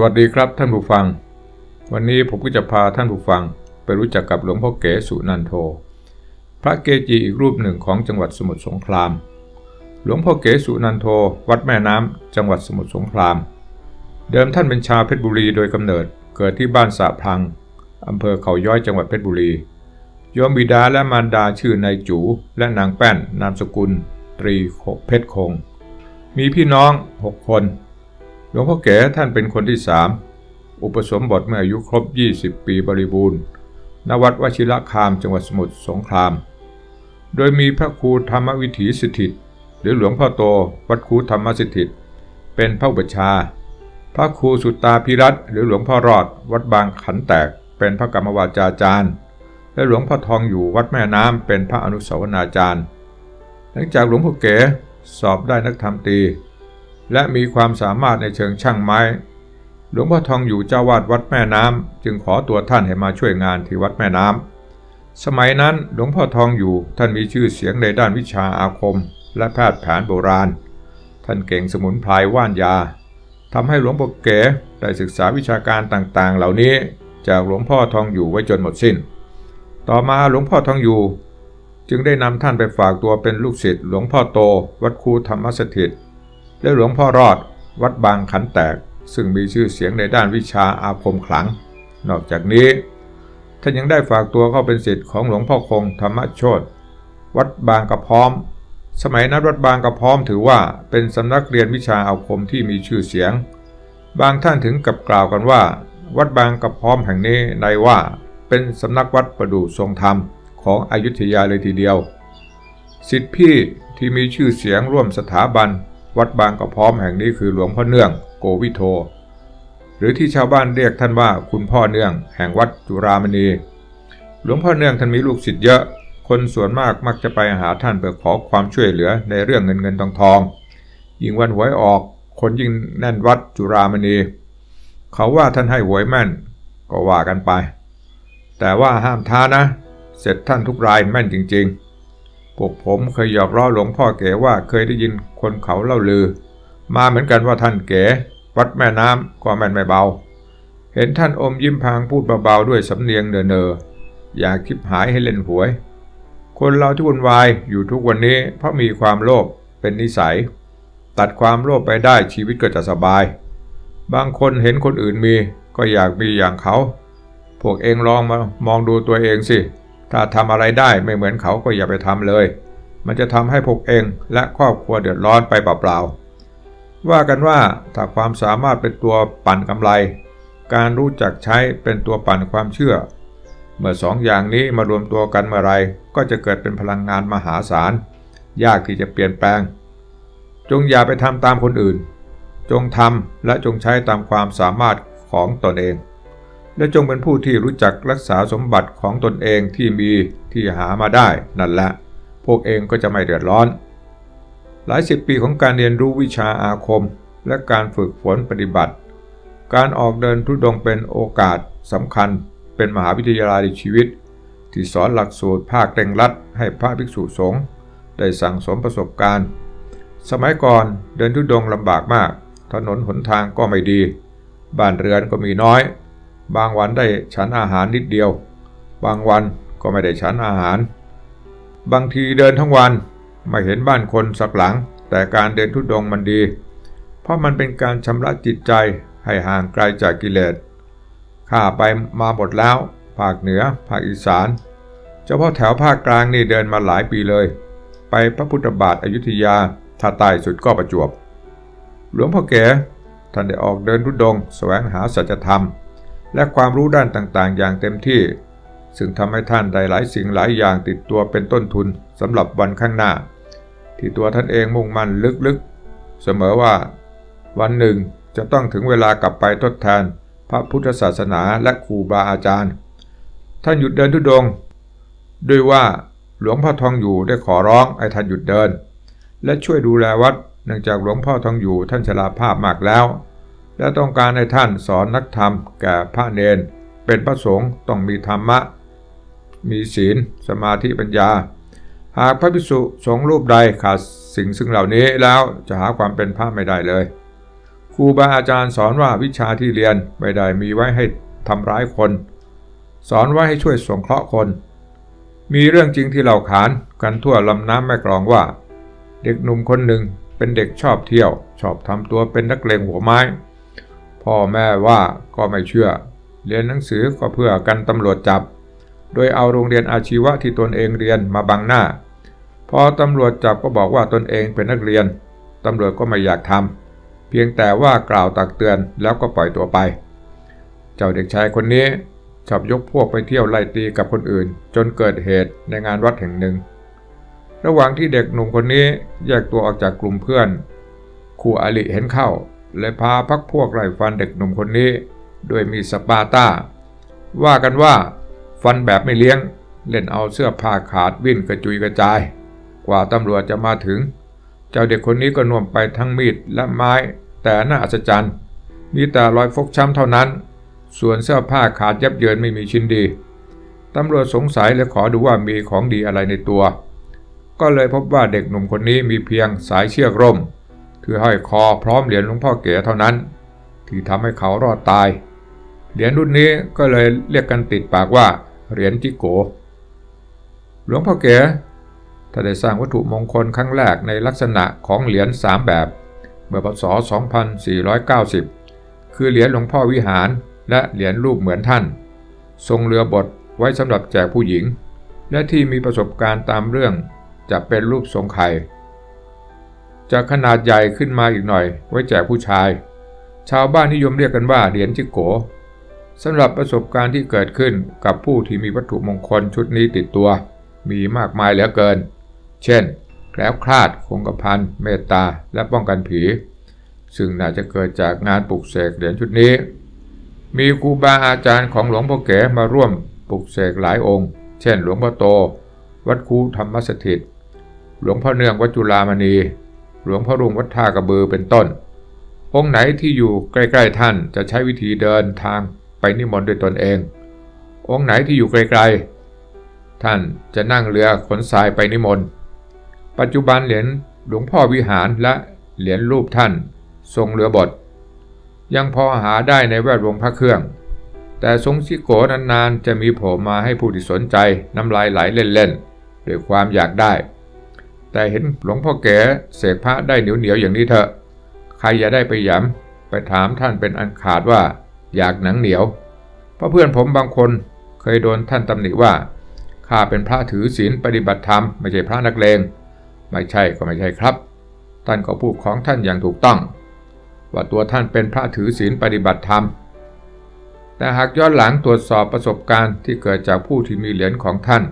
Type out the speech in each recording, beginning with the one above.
สวัสดีครับท่านผู้ฟัง วันนี้ผมก็จะพาท่านผู้ฟังไปรู้จักกับหลวงพ่อเก๋สุนันโท พระเกจิอีกรูปหนึ่งของจังหวัดสมุทรสงคราม หลวงพ่อเก๋สุนันโท วัดแม่น้ำจังหวัดสมุทรสงคราม เดิมท่านเป็นชาวเพชรบุรีโดยกำเนิดเกิดที่บ้านสะพังอำเภอเขาย้อยจังหวัดเพชรบุรีโยมบิดาและมารดาชื่อนายจูและนางแป้น นามสกุล ตรีเพชรคง มีพี่น้องหกคน หลวงพ่อแก่ท่านเป็นคนที่สามอุปสมบทเมื่ออายุครบ 20 ปีบริบูรณ์ ณ วัดวชิระคามจังหวัดสมุทรสงคราม โดยมีพระครูธรรมวิถีสถิตหรือหลวงพ่อโต วัดครูธรรมสถิตเป็นพระอุปชา พระครูสุตตาพิรัตหรือหลวงพ่อรอด วัดบางขันแตก เป็นพระกรรมวาจาจารย์ และหลวงพ่อทองอยู่วัดแม่น้ำเป็นพระอนุสาวนาจารย์ หลังจากหลวงพ่อเก๋สอบได้นักธรรมตี และมีความสามารถในเชิงช่างไม้ หลวงพ่อทองอยู่เจ้าวาดวัดแม่น้ำจึงขอตัวท่านให้มาช่วยงานที่วัดแม่น้ำสมัยนั้นหลวงพ่อทองอยู่ท่านมีชื่อเสียงในด้านวิชาอาคม และแพทย์แผนโบราณ ท่านเก่งสมุนไพรว่านยาทำให้หลวงพ่อเก๋ได้ศึกษาวิชาการต่างๆ เหล่านี้จากหลวงพ่อทองอยู่ไว้จนหมดสิ้น ต่อมาหลวงพ่อทองอยู่จึงได้นำท่านไปฝากตัวเป็นลูกศิษย์หลวงพ่อโต วัดครูธรรมสถิต และหลวงพ่อรอดวัดบางขันแตก ซึ่งมีชื่อเสียงในด้านวิชาอาคมขลัง นอกจากนี้ ท่านยังได้ฝากตัวเข้าเป็นศิษย์ของหลวงพ่อคงธรรมโชตวัดบางกระพร้อม สมัยนั้นวัดบางกระพร้อมถือว่าเป็นสำนักเรียนวิชาอาคมที่มีชื่อเสียง บางท่านถึงกับกล่าวกันว่า วัดบางกระพร้อมแห่งนี้ในว่าเป็นสำนักวัดประดู่ทรงธรรมของอยุธยาเลยทีเดียวสิทธิพี่ที่มีชื่อเสียงร่วมสถาบัน วัดบางกระพร้อมแห่งนี้คือหลวงพ่อเนื่องโกวิโท หรือที่ชาวบ้านเรียกท่านว่าคุณพ่อเนื่อง แห่งวัดจุรามณี หลวงพ่อเนื่องท่านมีลูกศิษย์เยอะ คนส่วนมากมักจะไปหาท่านเพื่อขอความช่วยเหลือในเรื่องเงินเงินทองทอง ยิ่งวันหวยออก คนยิ่งแน่นวัดจุรามณี เขาว่าท่านให้หวยแม่นก็ว่ากันไป แต่ว่าห้ามท้านะ เสร็จท่านทุกรายแม่นจริง ๆ พวกผมเคยหยอกล้อหลวงพ่อเก๋ว่าเคยได้ยินคนเขาเล่าลือ มาเหมือนกันว่าท่านเก๋วัดแม่น้ำก็แม่นไม่เบา เห็นท่านอมยิ้มพางพูดเบาๆด้วยสำเนียงเนอๆอยากคิดหายให้เล่นหวย คนเราที่วุ่นวายอยู่ทุกวันนี้เพราะมีความโลภเป็นนิสัย ตัดความโลภไปได้ชีวิตก็จะสบาย บางคนเห็นคนอื่นมีก็อยากมีอย่างเขา พวกเองลองมามองดูตัวเองสิ ถ้าทำอะไรได้ไม่เหมือนเขาก็อย่าไปทำเลย มันจะทำให้พวกเองและครอบครัวเดือดร้อนไปเปล่าๆ ว่ากันว่าถ้าความสามารถเป็นตัวปั่นกำไร การรู้จักใช้เป็นตัวปั่นความเชื่อ เมื่อสองอย่างนี้มารวมตัวกันเมื่อไรก็จะเกิดเป็นพลังงานมหาศาล ยากที่จะเปลี่ยนแปลง จงอย่าไปทำตามคนอื่น จงทำและจงใช้ตามความสามารถของตนเอง และจงเป็นผู้ที่รู้จักรักษาสมบัติของตนเองที่มีที่หามาได้นั่นแหละ พวกเองก็จะไม่เดือดร้อน หลายสิบปีของการเรียนรู้วิชาอาคม และการฝึกฝนปฏิบัติ การออกเดินทุดงค์เป็นโอกาสสำคัญ เป็นมหาวิทยาลัยชีวิต ที่สอนหลักสูตรภาคเร่งรัดให้พระภิกษุสงฆ์ได้สั่งสมประสบการณ์ สมัยก่อนเดินทุดงค์ลำบากมาก ถนนหนทางก็ไม่ดี บ้านเรือนก็มีน้อย บางวันได้ฉันอาหารนิดเดียว บางวันก็ไม่ได้ฉันอาหาร บางทีเดินทั้งวันไม่เห็นบ้านคนสักหลัง แต่การเดินทุดงมันดี เพราะมันเป็นการชำระจิตใจให้ห่างไกลจากกิเลสข้าไปมาหมดแล้ว ภาคเหนือ ภาคอีสาน เฉพาะแถวภาคกลางนี่เดินมาหลายปีเลย ไปพระพุทธบาทอยุธยาถ้าใต้สุดก็ประจวบ หลวงพ่อแก่ท่านได้ออกเดินทุดงค์แสวงหาสัจธรรม และความรู้ด้านต่างๆ อย่างเต็มที่ ซึ่งทำให้ท่านได้หลายสิ่งหลายอย่างติดตัวเป็นต้นทุนสำหรับวันข้างหน้า ที่ตัวท่านเองมุ่งมั่นลึกๆ เสมอว่า วันหนึ่งจะต้องถึงเวลากลับไปทดแทน พระพุทธศาสนาและครูบาอาจารย์ ท่านหยุดเดินทุดง ด้วยว่าหลวงพ่อทองอยู่ได้ขอร้องให้ท่านหยุดเดิน และช่วยดูแลวัดเนื่องจากหลวงพ่อทองอยู่ท่านชราภาพมากแล้ว และต้องการให้ท่านสอนนักธรรมแก่พระเนน เป็นพระสงฆ์ต้องมีธรรมะ มีศีล สมาธิปัญญา หากพระภิกษุสงฆ์รูปใดขาดสิ่งซึ่งเหล่านี้แล้วจะหาความเป็นพระไม่ได้เลยคครูบาอาจารย์สอนว่าวิชาที่เรียนไม่ได้มีไว้ให้ทำร้ายคน สอนไว้ให้ช่วยสงเคราะห์คน มีเรื่องจริงที่เราขานกันทั่วลำน้ำแม่กลองว่า เด็กหนุ่มคนหนึ่งเป็นเด็กชอบเที่ยว ชอบทำตัวเป็นนักเลงหัวไม้ พ่อแม่ว่าก็ไม่เชื่อ เรียนหนังสือก็เพื่อกันตำรวจจับ โดยเอาโรงเรียนอาชีวะที่ตนเองเรียนมาบังหน้า พอตำรวจจับก็บอกว่าตนเองเป็นนักเรียน ตำรวจก็ไม่อยากทำเพียงแต่ว่ากล่าวตักเตือนแล้วก็ปล่อยตัวไป เจ้าเด็กชายคนนี้ชอบยกพวกไปเที่ยวไล่ตีกับคนอื่น จนเกิดเหตุในงานวัดแห่งหนึ่ง ระหว่างที่เด็กหนุ่มคนนี้แยกตัวออกจากกลุ่มเพื่อนครูอาลิเห็นเข้า เลยพาพักพวกไล่ฟันเด็กหนุ่มคนนี้ด้วยมีสปาต้า ว่ากันว่า ฟันแบบไม่เลี้ยง เล่นเอาเสื้อผ้าขาดวิ่นกระจุยกระจาย กว่าตำรวจจะมาถึง เจ้าเด็กคนนี้ก็น่วมไปทั้งมีดและไม้ แต่น่าอัศจรรย์ มีแต่รอยฟกช้ำเท่านั้น ส่วนเสื้อผ้าขาดยับเยินไม่มีชิ้นดีตำรวจสงสัยและขอดูว่ามีของดีอะไรในตัว ก็เลยพบว่าเด็กหนุ่มคนนี้มีเพียงสายเชือกร่ม คือห้อยคอพร้อมเหรียญหลวงพ่อเก๋เท่านั้น ที่ทำให้เขารอดตาย เหรียญรุ่นนี้ก็เลยเรียกกันติดปากว่าเหรียญจิโก หลวงพ่อเก๋ถ้าได้สร้างวัตถุมงคลครั้งแรกในลักษณะของเหรียญ3แบบเมื่อพศ 2490 คือเหรียญหลวงพ่อวิหารและเหรียญรูปเหมือนท่าน ทรงเรือบทไว้สำหรับแจกผู้หญิง และที่มีประสบการณ์ตามเรื่องจะเป็นรูปทรงไข่ จะขนาดใหญ่ขึ้นมาอีกหน่อย ไว้แจกผู้ชาย ชาวบ้านนิยมเรียกกันว่าเหรียญจิโกสำหรับประสบการณ์ที่เกิดขึ้นกับผู้ที่มีวัตถุมงคลชุดนี้ติดตัว มีมากมายเหลือเกิน เช่นแคล้วคลาด คงกระพันเมตตา และป้องกันผี ซึ่งน่าจะเกิดจากงานปลุกเสกเหรียญชุดนี้ มีครูบาอาจารย์ของหลวงพ่อเก๋มาร่วมปลุกเสกหลายองค์ เช่น หลวงพ่อโต วัดคูธรรมสถิต หลวงพ่อเนืองวัดจุฬามณี หลวงพ่อรุงวัดท่ากระบือเป็นต้น องค์ไหนที่อยู่ใกล้ ๆ ท่านจะใช้วิธีเดินทางไปนิมนต์ด้วยตนเอง องค์ไหนที่อยู่ไกลๆ ท่านจะนั่งเรือขนทรายไปนิมนต์ ปัจจุบันเหรียญหลวงพ่อวิหารและเหรียญรูปท่านทรงเรือบท ยังพอหาได้ในแวดวงพระเครื่อง แต่ทรงชิโกนานๆ จะมีโผล่มาให้ผู้ที่สนใจน้ำลายไหลเล่นๆด้วยความอยากได้ แต่เห็นหลวงพ่อแก่เสกพระได้เหนียวๆอย่างนี้เถอะ ใครอย่าได้ไปย้ำไปถามท่านเป็นอันขาดว่าอยากหนังเหนียว เพราะเพื่อนผมบางคนเคยโดนท่านตำหนิว่าข้าเป็นพระถือศีลปฏิบัติธรรมไม่ใช่พระนักเลง ไม่ใช่ก็ไม่ใช่ครับ ท่านก็พูดของท่านอย่างถูกต้อง ว่าตัวท่านเป็นพระถือศีลปฏิบัติธรรม แต่หากย้อนหลังตรวจสอบประสบการณ์ที่เกิดจากผู้ที่มีเหรียญของท่าน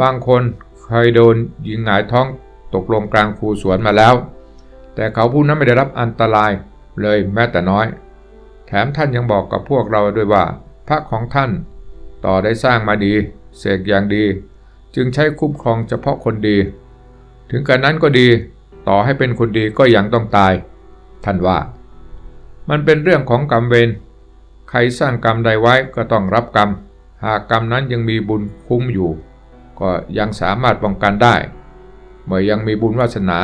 บางคน เคยโดนยิงหงายท้องตกลงกลางคูสวนมาแล้ว แต่เขาผู้นั้นไม่ได้รับอันตรายเลยแม้แต่น้อย แถมท่านยังบอกกับพวกเราด้วยว่า พระของท่าน ต่อได้สร้างมาดี เสกอย่างดี จึงใช้คุ้มครองเฉพาะคนดี ถึงกระนั้นก็ดีต่อให้เป็นคนดีก็ยังต้องตาย ท่านว่า มันเป็นเรื่องของกรรมเวรใครสร้างกรรมใดไว้ก็ต้องรับกรรม หากกรรมนั้นยังมีบุญคุ้มอยู่ ก็ยังสามารถป้องกันได้ เมื่อยังมีบุญวาสนา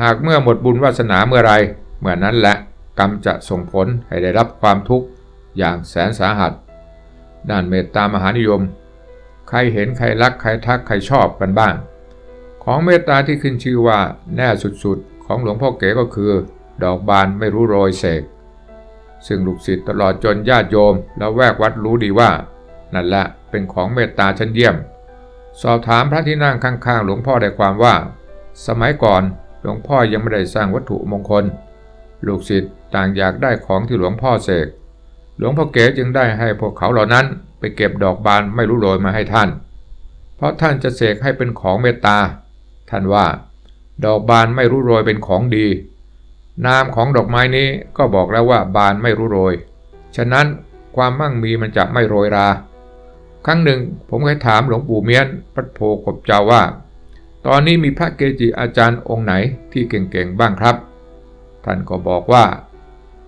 หากเมื่อหมดบุญวาสนาเมื่อไรเมื่อนั้นแหละกรรมจะส่งผลให้ได้รับความทุกข์อย่างแสนสาหัส ด้านเมตตามหานิยม ใครเห็นใครรักใครทักใครชอบกันบ้าง ของเมตตาที่ขึ้นชื่อว่าแน่สุดๆ ของหลวงพ่อเก๋ก็คือ ดอกบานไม่รู้โรยเสก ซึ่งลูกศิษย์ตลอดจนญาติโยม แล้วแวกวัดรู้ดีว่า นั่นแหละเป็นของเมตตาชั้นเยี่ยม สอบถามพระที่นั่งข้างๆ หลวงพ่อได้ความว่า สมัยก่อนหลวงพ่อยังไม่ได้สร้างวัตถุมงคล ลูกศิษย์ต่างอยากได้ของที่หลวงพ่อเสก หลวงพ่อเก๋จึงได้ให้พวกเขาเหล่านั้น ไปเก็บดอกบานไม่รู้โรยมาให้ท่าน เพราะท่านจะเสกให้เป็นของเมตตา ท่านว่า ดอกบานไม่รู้โรยเป็นของดี นามของดอกไม้นี้ก็บอกแล้วว่าบานไม่รู้โรย ฉะนั้นความมั่งมีมันจะไม่โรยรา ครั้งหนึ่งผมเคยถามหลวงปู่เมียนพัดโพกบเจ้าว่า ตอนนี้มีพระเกจิอาจารย์องค์ไหนที่เก่งๆบ้างครับ ท่านก็บอกว่า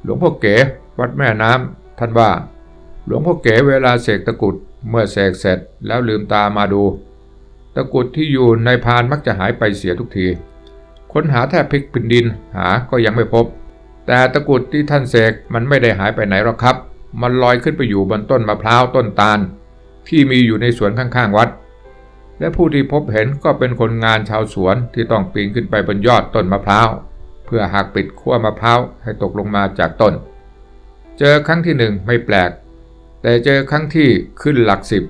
หลวงพ่อเก๋วัดแม่น้ำท่านว่า หลวงพ่อเก๋เวลาเสกตะกุดเมื่อเสกเสร็จแล้วลืมตามาดู ตะกุดที่อยู่ในพานมักจะหายไปเสียทุกที ค้นหาแทบพลิกพินดินหาก็ยังไม่พบ แต่ตะกุดที่ท่านเสกมันไม่ได้หายไปไหนหรอกครับ มันลอยขึ้นไปอยู่บนต้นมะพร้าวต้นตาล ที่มีอยู่ในสวนข้างๆวัด และผู้ที่พบเห็นก็เป็นคนงานชาวสวนที่ต้องปีนขึ้นไปบนยอดต้นมะพร้าวเพื่อหักปิดขั้วมะพร้าวให้ตกลงมาจากต้น เจอครั้งที่หนึ่งไม่แปลก แต่เจอครั้งที่ขึ้นหลักสิบ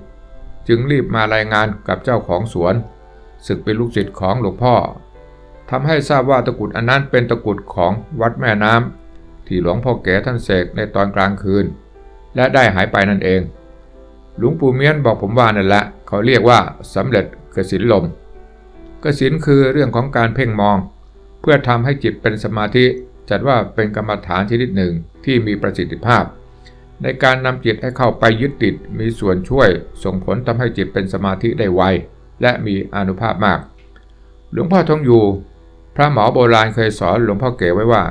จึงรีบมารายงานกับเจ้าของสวนศึกเป็นลูกศิษย์ของหลวงพ่อทำให้ทราบว่าตะกุดอันนั้นเป็นตะกุดของวัดแม่น้ำที่หลวงพ่อแก่ท่านเสกในตอนกลางคืน และได้หายไปนั่นเอง หลวงปู่เมียนบอกผมว่านั่นแหละเขาเรียกว่าสำเร็จกสินลมกสินคือเรื่องของการเพ่งมอง เพื่อทำให้จิตเป็นสมาธิจัดว่าเป็นกรรมฐานชนิดหนึ่งที่มีประสิทธิภาพ ในการนำจิตให้เข้าไปยึดติดมีส่วนช่วยส่งผลทำให้จิตเป็นสมาธิได้ไวและมีอนุภาพมาก หลวงพ่อทองอยู่ พระหมอโบราณเคยสอนหลวงพ่อเก๋ไว้ว่า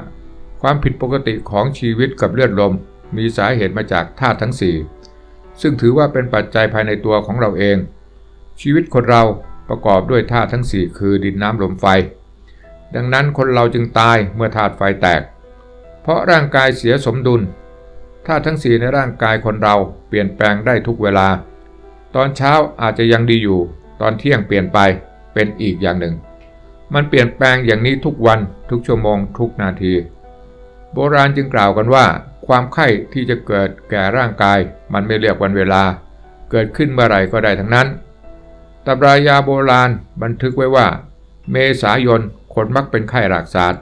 ความผิดปกติของชีวิตกับเลือดลม มีสาเหตุมาจากธาตุทั้ง4 ซึ่งถือว่าเป็นปัจจัยภายในตัวของเราเอง ชีวิตคนเราประกอบด้วยธาตุทั้ง 4 คือดินน้ำลมไฟ ดังนั้นคนเราจึงตายเมื่อธาตุไฟแตก เพราะร่างกายเสียสมดุลธาตุทั้ง 4 ในร่างกายคนเราเปลี่ยนแปลงได้ทุกเวลา ตอนเช้าอาจจะยังดีอยู่ ตอนเที่ยงเปลี่ยนไปเป็นอีกอย่างหนึ่ง มันเปลี่ยนแปลงอย่างนี้ทุกวันทุกชั่วโมงทุกนาที โบราณจึงกล่าวกันว่า ความไข้ที่จะเกิดแก่ร่างกาย มันไม่เรียกวันเวลา เกิดขึ้นเมื่อไหร่ก็ได้ทั้งนั้นตำรายาโบราณบันทึกไว้ว่า เมษายนคนมักเป็นไข้รากศาสตร์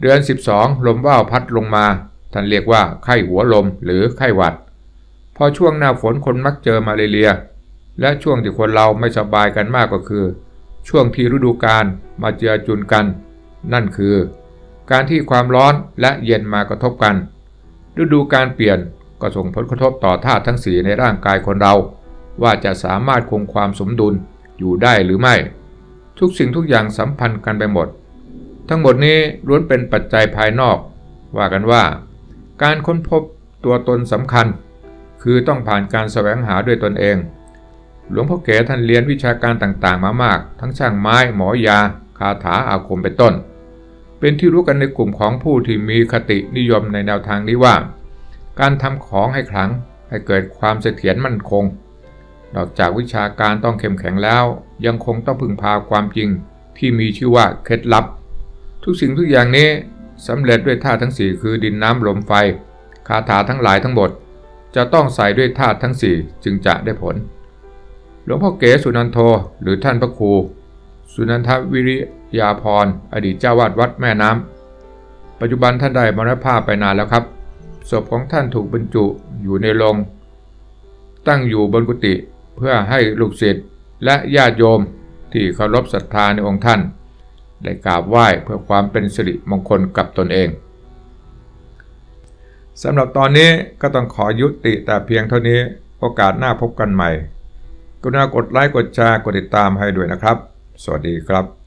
เดือน 12 ลมว่าวพัดลงมา ท่านเรียกว่าไข้หัวลมหรือไข้หวัด พอช่วงหน้าฝนคนมักเจอมาเรีย และช่วงที่คนเราไม่สบายกันมากก็คือ ช่วงที่ฤดูกาลมาเจือจุนกัน นั่นคือ การที่ความร้อนและเย็นมากระทบกัน ฤดูการเปลี่ยนก็ส่งผลกระทบต่อธาตุทั้งสีในร่างกายคนเรา ว่าจะสามารถคงความสมดุลอยู่ได้หรือไม่ ทุกสิ่งทุกอย่างสัมพันธ์กันไปหมด ทั้งหมดนี้ล้วนเป็นปัจจัยภายนอก ว่ากันว่า การค้นพบตัวตนสำคัญ คือต้องผ่านการแสวงหาด้วยตนเอง หลวงพ่อเก๋ท่านเรียนวิชาการต่างๆ มามาก ทั้งช่างไม้หมอยา คาถาอาคมเป็นต้น เป็นที่รู้กันในกลุ่มของผู้ที่มีคตินิยมในแนวทางนี้ว่า การทำของให้ขลังให้เกิดความเสถียรมั่นคง นอกจากวิชาการต้องเข้มแข็งแล้ว ยังคงต้องพึ่งพาความจริงที่มีชื่อว่าเคล็ดลับ ทุกสิ่งทุกอย่างนี้สำเร็จด้วยธาตุทั้งสี่คือดินน้ำลมไฟ คาถาทั้งหลายทั้งหมด จะต้องใส่ด้วยธาตุทั้งสี่จึงจะได้ผล หลวงพ่อเก๋สุนันโทหรือท่านพระครู สุนันทวิริ ยาพร อดีตเจ้าวาดวัดแม่น้ำ ปัจจุบันท่านได้มรณภาพไปนานแล้วครับ ศพของท่านถูกบรรจุอยู่ในโลงตั้งอยู่บนกุฏิเพื่อให้ลูกศิษย์และญาติโยมที่เคารพศรัทธาในองค์ท่าน ได้กราบไหว้เพื่อความเป็นสิริมงคลกับตนเองสำหรับตอนนี้ก็ต้องขอยุติแต่เพียงเท่านี้โอกาสหน้าพบกันใหม่ กรุณากดไลค์กดแชร์กดติดตามให้ด้วยนะครับ สวัสดีครับ